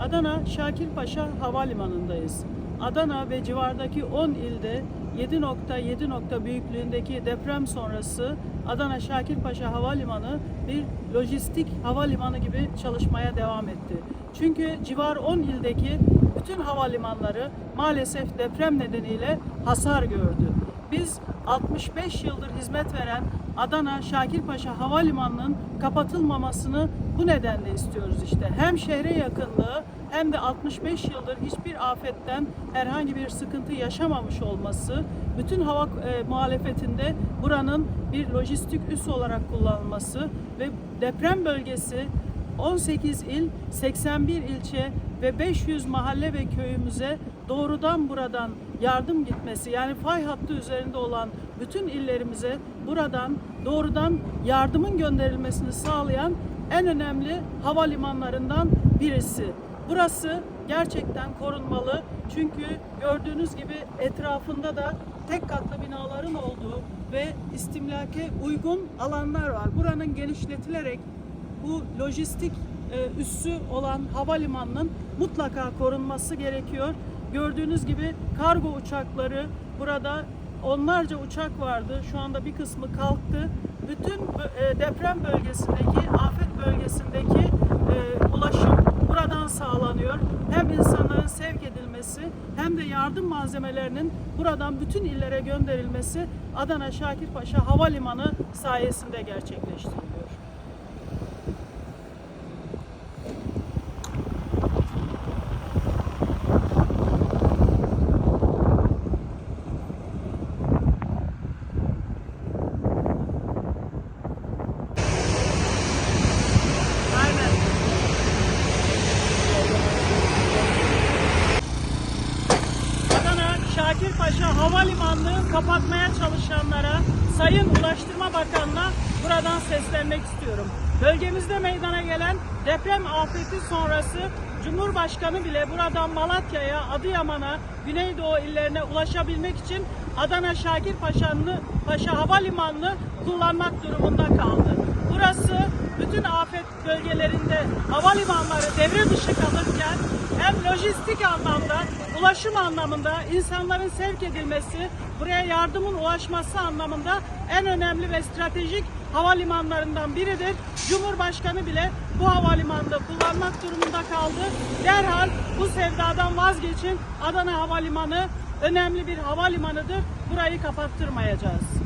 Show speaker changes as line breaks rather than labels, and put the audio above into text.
Adana Şakirpaşa Havalimanı'ndayız. Adana ve civardaki 10 ilde 7.7 nokta büyüklüğündeki deprem sonrası Adana Şakirpaşa Havalimanı bir lojistik havalimanı gibi çalışmaya devam etti. Çünkü civar 10 ildeki bütün havalimanları maalesef deprem nedeniyle hasar gördü. Biz 65 yıldır hizmet veren Adana Şakirpaşa Havalimanı'nın kapatılmamasını bu nedenle istiyoruz işte. Hem şehre yakınlığı hem de 65 yıldır hiçbir afetten herhangi bir sıkıntı yaşamamış olması, bütün hava e, muhalefetinde buranın bir lojistik üs olarak kullanılması ve deprem bölgesi 18 il, 81 ilçe ve 500 mahalle ve köyümüze doğrudan buradan yardım gitmesi yani fay hattı üzerinde olan bütün illerimize buradan doğrudan yardımın gönderilmesini sağlayan en önemli havalimanlarından birisi. Burası gerçekten korunmalı çünkü gördüğünüz gibi etrafında da tek katlı binaların olduğu ve istimlake uygun alanlar var. Buranın genişletilerek bu lojistik e, üssü olan havalimanının mutlaka korunması gerekiyor. Gördüğünüz gibi kargo uçakları burada onlarca uçak vardı. Şu anda bir kısmı kalktı. Bütün e, deprem bölgesindeki, afet bölgesindeki e, ulaşım buradan sağlanıyor. Hem insanların sevk edilmesi hem de yardım malzemelerinin buradan bütün illere gönderilmesi Adana Şakirpaşa Havalimanı sayesinde gerçekleştiriliyor. Aynen. Adana Şakirpaşa Havalimanı'nı kapatmaya çalışanlara Sayın Ulaştırma Bakanı'na buradan seslenmek istiyorum. Bölgemizde meydana gelen deprem afeti sonrası Cumhurbaşkanı bile buradan Malatya'ya, Adıyaman'a, Güneydoğu illerine ulaşabilmek için Adana Şakirpaşa'nı Paşa Havalimanı'nı kullanmak durumunda kaldı. Burası bütün afet bölgelerinde havalimanları devre dışı kalırken hem lojistik anlamda, ulaşım anlamında insanların sevk edilmesi, buraya yardımın ulaşması anlamında en önemli ve stratejik havalimanlarından biridir. Cumhurbaşkanı bile bu havalimanını kullanmak durumunda kaldı. Derhal bu sevdadan vazgeçin. Adana Havalimanı önemli bir havalimanıdır. Burayı kapattırmayacağız.